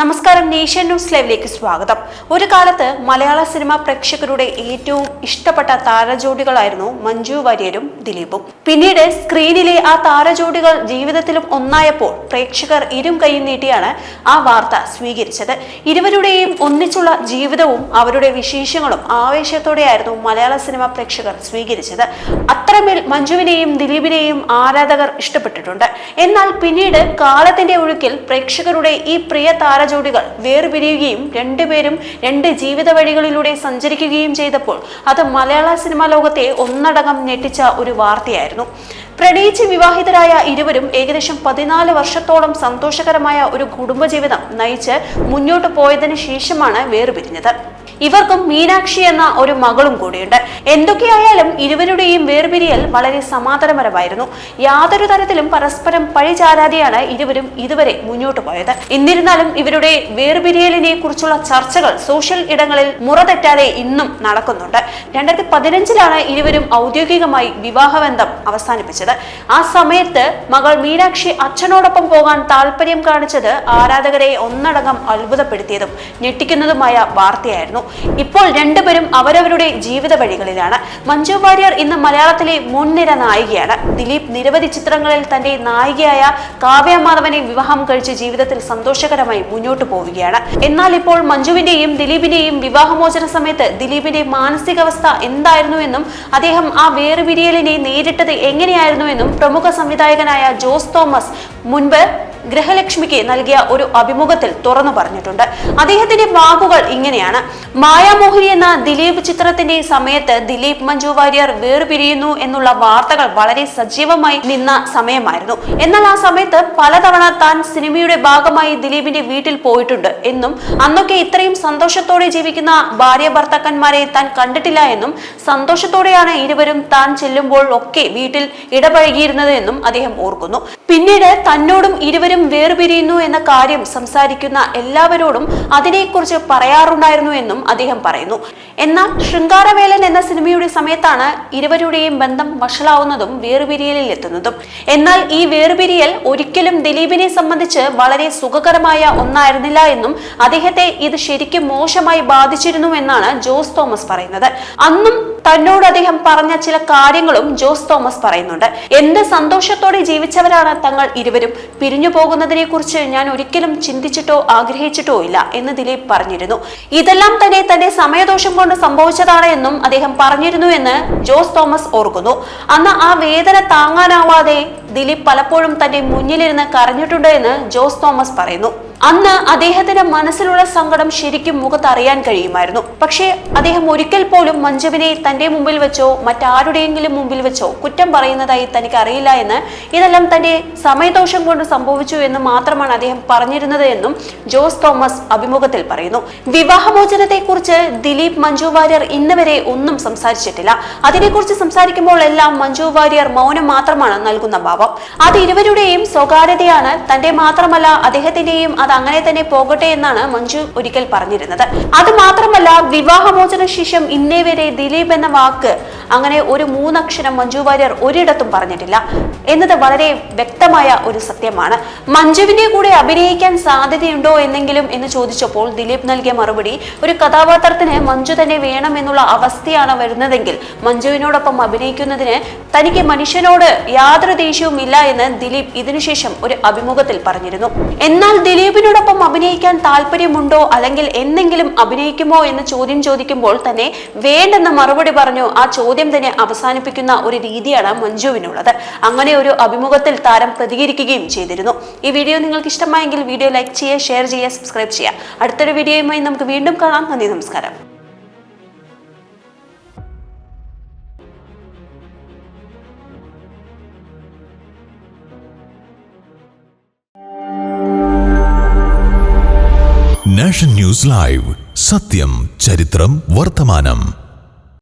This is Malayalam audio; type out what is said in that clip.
നമസ്കാരം. നേഷ്യൻ ന്യൂസ് ലൈവിലേക്ക് സ്വാഗതം. ഒരു കാലത്ത് മലയാള സിനിമ പ്രേക്ഷകരുടെ ഏറ്റവും ഇഷ്ടപ്പെട്ട താരജോഡികളായിരുന്നു മഞ്ജു വാര്യരും ദിലീപും. പിന്നീട് സ്ക്രീനിലെ ആ താരജോഡികൾ ജീവിതത്തിലും ഒന്നായപ്പോൾ പ്രേക്ഷകർ ഇരും കൈയും നീട്ടിയാണ് ആ വാർത്ത സ്വീകരിച്ചത്. ഇരുവരുടെയും ഒന്നിച്ചുള്ള ജീവിതവും അവരുടെ വിശേഷങ്ങളും ആവേശത്തോടെയായിരുന്നു മലയാള സിനിമ പ്രേക്ഷകർ സ്വീകരിച്ചത്. അത്രമേൽ മഞ്ജുവിനെയും ദിലീപിനെയും ആരാധകർ ഇഷ്ടപ്പെട്ടിട്ടുണ്ട്. എന്നാൽ പിന്നീട് കാലത്തിന്റെ ഒഴുക്കിൽ പ്രേക്ഷകരുടെ ഈ പ്രിയ താരജോഡികൾ വേർപിരിയുകയും രണ്ടുപേരും രണ്ട് ജീവിത വഴികളിലൂടെ സഞ്ചരിക്കുകയും ചെയ്തപ്പോൾ അത് മലയാള സിനിമാ ലോകത്തെ ഒന്നടങ്കം ഞെട്ടിച്ച ഒരു വാർത്തയായിരുന്നു. പ്രണയിച്ച് വിവാഹിതരായ ഇരുവരും ഏകദേശം പതിനാല് വർഷത്തോളം സന്തോഷകരമായ ഒരു കുടുംബജീവിതം നയിച്ച് മുന്നോട്ട് പോയതിന് ശേഷമാണ് വേർപിരിഞ്ഞത്. ഇവർക്കും മീനാക്ഷി എന്ന ഒരു മകളും കൂടിയുണ്ട്. എന്തൊക്കെയായാലും ഇരുവരുടെയും വേർപിരിയൽ വളരെ സമാധാനപരമായിരുന്നു. യാതൊരു തരത്തിലും പരസ്പരം പഴിചാരാതെയാണ് ഇരുവരും ഇതുവരെ മുന്നോട്ട് പോയത്. എന്നിരുന്നാലും ഇവരുടെ വേർപിരിയലിനെ കുറിച്ചുള്ള ചർച്ചകൾ സോഷ്യൽ ഇടങ്ങളിൽ മുറതെറ്റാതെ ഇന്നും നടക്കുന്നുണ്ട്. രണ്ടായിരത്തി പതിനഞ്ചിലാണ് ഇരുവരും ഔദ്യോഗികമായി വിവാഹബന്ധം അവസാനിപ്പിച്ചത്. ആ സമയത്ത് മകൾ മീനാക്ഷി അച്ഛനോടൊപ്പം പോകാൻ താല്പര്യം കാണിച്ചത് ആരാധകരെ ഒന്നടങ്കം അത്ഭുതപ്പെടുത്തിയതും ഞെട്ടിക്കുന്നതുമായ വാർത്തയായിരുന്നു. ഇപ്പോൾ രണ്ടുപേരും അവരവരുടെ ജീവിത വഴികളിലാണ്. മഞ്ജു വാര്യർ ഇന്ന് മലയാളത്തിലെ മുൻനിര നായികയാണ്. ദിലീപ് നിരവധി ചിത്രങ്ങളിൽ തന്റെ നായികയായ കാവ്യ മാധവനെ വിവാഹം കഴിച്ച് ജീവിതത്തിൽ സന്തോഷകരമായി മുന്നോട്ട് പോവുകയാണ്. എന്നാൽ ഇപ്പോൾ മഞ്ജുവിന്റെയും ദിലീപിന്റെയും വിവാഹമോചന സമയത്ത് ദിലീപിന്റെ മാനസികാവസ്ഥ എന്തായിരുന്നു എന്നും അദ്ദേഹം ആ വേർപിരിയലിനെ നേരിട്ടത് എങ്ങനെയായിരുന്നു എന്നും പ്രമുഖ സംവിധായകനായ ജോസ് തോമസ് മുൻപ് ഗൃഹലക്ഷ്മിക്ക് നൽകിയ ഒരു അഭിമുഖത്തിൽ തുറന്നു പറഞ്ഞിട്ടുണ്ട്. അദ്ദേഹത്തിന്റെ വാക്കുകൾ ഇങ്ങനെയാണ്. മായാമോഹിനി എന്ന ദിലീപ് ചിത്രത്തിന്റെ സമയത്ത് ദിലീപ് മഞ്ജു വാര്യർ വേർപിരിയുന്നു എന്നുള്ള വാർത്തകൾ വളരെ സജീവമായി നിന്ന സമയമായിരുന്നു. എന്നാൽ ആ സമയത്ത് പലതവണ താൻ സിനിമയുടെ ഭാഗമായി ദിലീപിന്റെ വീട്ടിൽ പോയിട്ടുണ്ട് എന്നും അന്നൊക്കെ ഇത്രയും സന്തോഷത്തോടെ ജീവിക്കുന്ന ഭാര്യ ഭർത്താക്കന്മാരെ താൻ കണ്ടിട്ടില്ല എന്നും സന്തോഷത്തോടെയാണ് ഇരുവരും താൻ ചെല്ലുമ്പോൾ ഒക്കെ വീട്ടിൽ ഇടപഴകിയിരുന്നത് എന്നും അദ്ദേഹം ഓർക്കുന്നു. പിന്നീട് തന്നോടും ഇരുവരും വേർപിരിയുന്നു എന്ന കാര്യം സംസാരിക്കുന്ന എല്ലാവരോടും അതിനെക്കുറിച്ച് പറയാറുണ്ടായിരുന്നു എന്നും അദ്ദേഹം പറയുന്നു. എന്നാൽ ശൃംഗാരവേലൻ എന്ന സിനിമയുടെ സമയത്താണ് ഇരുവരുടെയും ബന്ധം വഷളാവുന്നതും വേർപിരിയലിൽ എത്തുന്നതും. എന്നാൽ ഈ വേർപിരിയൽ ഒരിക്കലും ദിലീപിനെ സംബന്ധിച്ച് വളരെ സുഖകരമായ ഒന്നായിരുന്നില്ല എന്നും അദ്ദേഹത്തെ ഇത് ശരിക്കും മോശമായി ബാധിച്ചിരുന്നു എന്നാണ് ജോസ് തോമസ് പറയുന്നത്. അന്നും തന്നോട് അദ്ദേഹം പറഞ്ഞ ചില കാര്യങ്ങളും ജോസ് തോമസ് പറയുന്നുണ്ട്. എന്ത് സന്തോഷത്തോടെ ജീവിച്ചവരാണ് തങ്ങൾ ഇരുവരും? പിരിഞ്ഞു പോകുന്നതിനെ കുറിച്ച് ഞാൻ ഒരിക്കലും ചിന്തിച്ചിട്ടോ ആഗ്രഹിച്ചിട്ടോ ഇല്ല എന്ന് ദിലീപ് പറഞ്ഞിരുന്നു. ഇതെല്ലാം തന്നെ തന്റെ സമയദോഷം കൊണ്ട് സംഭവിച്ചതാണ് എന്നും അദ്ദേഹം പറഞ്ഞിരുന്നു എന്ന് ജോസ് തോമസ് ഓർക്കുന്നു. അന്ന് ആ വേദന താങ്ങാനാവാതെ ദിലീപ് പലപ്പോഴും തന്റെ മുന്നിലിരുന്ന് കരഞ്ഞിട്ടുണ്ട് എന്ന് ജോസ് തോമസ് പറയുന്നു. അന്ന് അദ്ദേഹത്തിന്റെ മനസ്സിലുള്ള സങ്കടം ശരിക്കും മുഖത്ത് അറിയാൻ കഴിയുമായിരുന്നു. പക്ഷേ അദ്ദേഹം ഒരിക്കൽ പോലും മഞ്ജുവിനെ തന്റെ മുമ്പിൽ വെച്ചോ മറ്റാരുടെയെങ്കിലും മുമ്പിൽ വെച്ചോ കുറ്റം പറയുന്നതായി തനിക്ക് അറിയില്ല എന്ന് ഇതെല്ലാം തന്റെ സമയദോഷം കൊണ്ട് സംഭവിച്ചു എന്ന് മാത്രമാണ് അദ്ദേഹം പറഞ്ഞിരുന്നത് എന്നും ജോസ് തോമസ് അഭിമുഖത്തിൽ പറയുന്നു. വിവാഹമോചനത്തെ കുറിച്ച് ദിലീപ് മഞ്ജു വാര്യർ ഇന്ന് വരെ ഒന്നും സംസാരിച്ചിട്ടില്ല. അതിനെക്കുറിച്ച് സംസാരിക്കുമ്പോൾ എല്ലാം മഞ്ജു വാര്യർ മൗനം മാത്രമാണ് നൽകുന്ന ഭാവം. അത് ഇരുവരുടെയും സ്വകാര്യതയാണ്. തന്റെ മാത്രമല്ല അദ്ദേഹത്തിന്റെയും അത് അങ്ങനെ തന്നെ പോകട്ടെ എന്നാണ് മഞ്ജു ഒരിക്കൽ പറഞ്ഞിരുന്നത്. അത് മാത്രമല്ല വിവാഹമോചന ശേഷം ഇന്നേ വരെ ദിലീപ് എന്ന വാക്ക് അങ്ങനെ ഒരു മൂന്നക്ഷരം മഞ്ജു വാര്യർ ഒരിടത്തും പറഞ്ഞിട്ടില്ല. എന്നത് വളരെ വ്യക്തമായ ഒരു സത്യമാണ്. മഞ്ജുവിന്റെ കൂടെ അഭിനയിക്കാൻ സാധ്യതയുണ്ടോ എന്നെങ്കിലും എന്ന് ചോദിച്ചപ്പോൾ ദിലീപ് നൽകിയ മറുപടി ഒരു കഥാപാത്രത്തിന് മഞ്ജു തന്നെ വേണം എന്നുള്ള അവസ്ഥയാണ് വരുന്നതെങ്കിൽ മഞ്ജുവിനോടൊപ്പം അഭിനയിക്കുന്നതിന് തനിക്ക് മനുഷ്യനോട് യാതൊരു ദേഷ്യവും ഇല്ല എന്ന് ദിലീപ് ഇതിനുശേഷം ഒരു അഭിമുഖത്തിൽ പറഞ്ഞിരുന്നു. എന്നാൽ ദിലീപിനോടൊപ്പം അഭിനയിക്കാൻ താല്പര്യമുണ്ടോ അല്ലെങ്കിൽ എന്തെങ്കിലും അഭിനയിക്കുമോ എന്ന് ചോദ്യം ചോദിക്കുമ്പോൾ തന്നെ വേണ്ടെന്ന മറുപടി പറഞ്ഞു ആ ചോദ്യം തന്നെ അവസാനിപ്പിക്കുന്ന ഒരു രീതിയാണ് മഞ്ജുവിനുള്ളത്. അങ്ങനെ ഒരു അഭിമുഖത്തിൽ താരം പ്രതികരിക്കുകയും ചെയ്തിരുന്നു. ഈ വീഡിയോ നിങ്ങൾക്ക് ഇഷ്ടമായെങ്കിൽ വീഡിയോ ലൈക്ക് ചെയ്യുക ഷെയർ ചെയ്യുക സബ്സ്ക്രൈബ് ചെയ്യുക. അടുത്തൊരു വീഡിയോയുമായി നമുക്ക് വീണ്ടും കാണാം. നന്ദി നമസ്കാരം. നാഷൻ ന്യൂസ് ലൈവ് സത്യം ചരിത്രം വർത്തമാനം